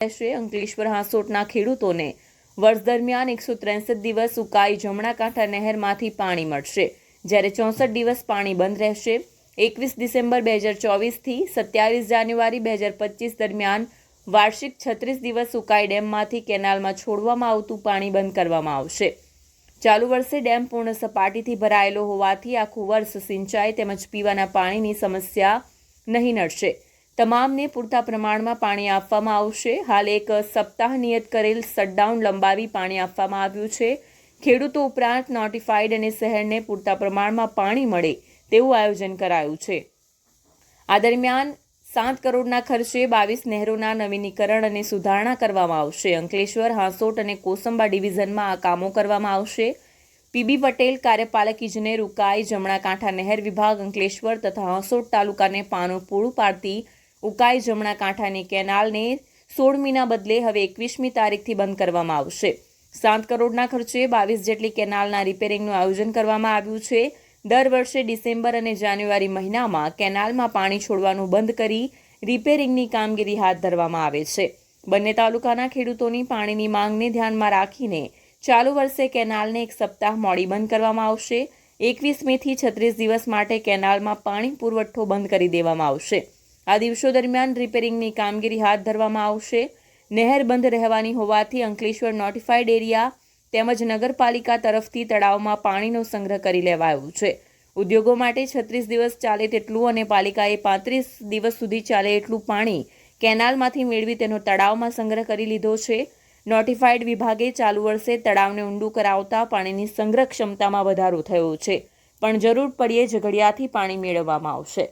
રહેશે અંકલેશ્વર હાંસોટના ખેડૂતોને વર્ષ દરમિયાન એકસો ત્રેસઠ દિવસ ઉકાઈ જમણા કાંઠા નહેરમાંથી પાણી મળશે. જ્યારે ચોસઠ દિવસ પાણી બંધ રહેશે. એકવીસ ડિસેમ્બર બે હજાર ચોવીસથી સત્યાવીસ જાન્યુઆરી બે હજાર પચીસ દરમિયાન વાર્ષિક છત્રીસ દિવસ ઉકાઈ ડેમમાંથી કેનાલમાં છોડવામાં આવતું પાણી બંધ કરવામાં આવશે. ચાલુ વર્ષે ડેમ પૂર્ણ સપાટીથી ભરાયેલો હોવાથી આખું વર્ષ સિંચાઈ તેમજ પીવાના પાણીની સમસ્યા નહીં નડશે. તમામને પૂરતા પ્રમાણમાં પાણી આપવામાં આવશે. હાલ એક સપ્તાહ નિયત કરેલ શટડાઉન લંબાવી પાણી આપવામાં આવ્યું છે. ખેડૂતો ઉપરાંત નોટિફાઈડ અને શહેરને પૂરતા પ્રમાણમાં પાણી મળે તેવું આયોજન કરાયું છે. આ દરમિયાન સાત કરોડના ખર્ચે બાવીસ નહેરોના નવીનીકરણ અને સુધારણા કરવામાં આવશે. અંકલેશ્વર, હાંસોટ અને કોસંબા ડિવિઝનમાં આ કામો કરવામાં આવશે. પીબી પટેલ કાર્યપાલક ઇજનેર ઉકાઈ જમણા કાંઠા નહેર વિભાગ અંકલેશ્વર તથા હાંસોટ તાલુકાને પાનું પૂરું પાડતી ઉકાઈ જમણા કાંઠાની કેનાલને સોળમીના બદલે હવે એકવીસમી તારીખથી બંધ કરવામાં આવશે. સાત કરોડના ખર્ચે બાવીસ જેટલી કેનાલના રિપેરિંગનું આયોજન કરવામાં આવ્યું છે. દર વર્ષે ડિસેમ્બર અને જાન્યુઆરી મહિનામાં કેનાલમાં પાણી છોડવાનું બંધ કરી રિપેરિંગની કામગીરી હાથ ધરવામાં આવે છે. બંને તાલુકાના ખેડૂતોની પાણીની માંગને ધ્યાનમાં રાખીને ચાલુ વર્ષે કેનાલને એક સપ્તાહ મોડી બંધ કરવામાં આવશે. એકવીસ મેથી છત્રીસ દિવસ માટે કેનાલમાં પાણી પુરવઠો બંધ કરી દેવામાં આવશે. આ દિવસો દરમિયાન રિપેરિંગની કામગીરી હાથ ધરવામાં આવશે. નહેર બંધ રહેવાની હોવાથી અંકલેશ્વર નોટિફાઈડ એરિયા તેમજ નગરપાલિકા તરફથી તળાવમાં પાણીનો સંગ્રહ કરી લેવાયો છે. ઉદ્યોગો માટે છત્રીસ દિવસ ચાલે તેટલું અને પાલિકાએ પાંત્રીસ દિવસ સુધી ચાલે એટલું પાણી કેનાલમાંથી મેળવી તેનો તળાવમાં સંગ્રહ કરી લીધો છે. નોટિફાઈડ વિભાગે ચાલુ વર્ષે તળાવને ઊંડું કરાવતા પાણીની સંગ્રહ ક્ષમતામાં વધારો થયો છે. પણ જરૂર પડીએ ઝઘડિયાથી પાણી મેળવવામાં આવશે.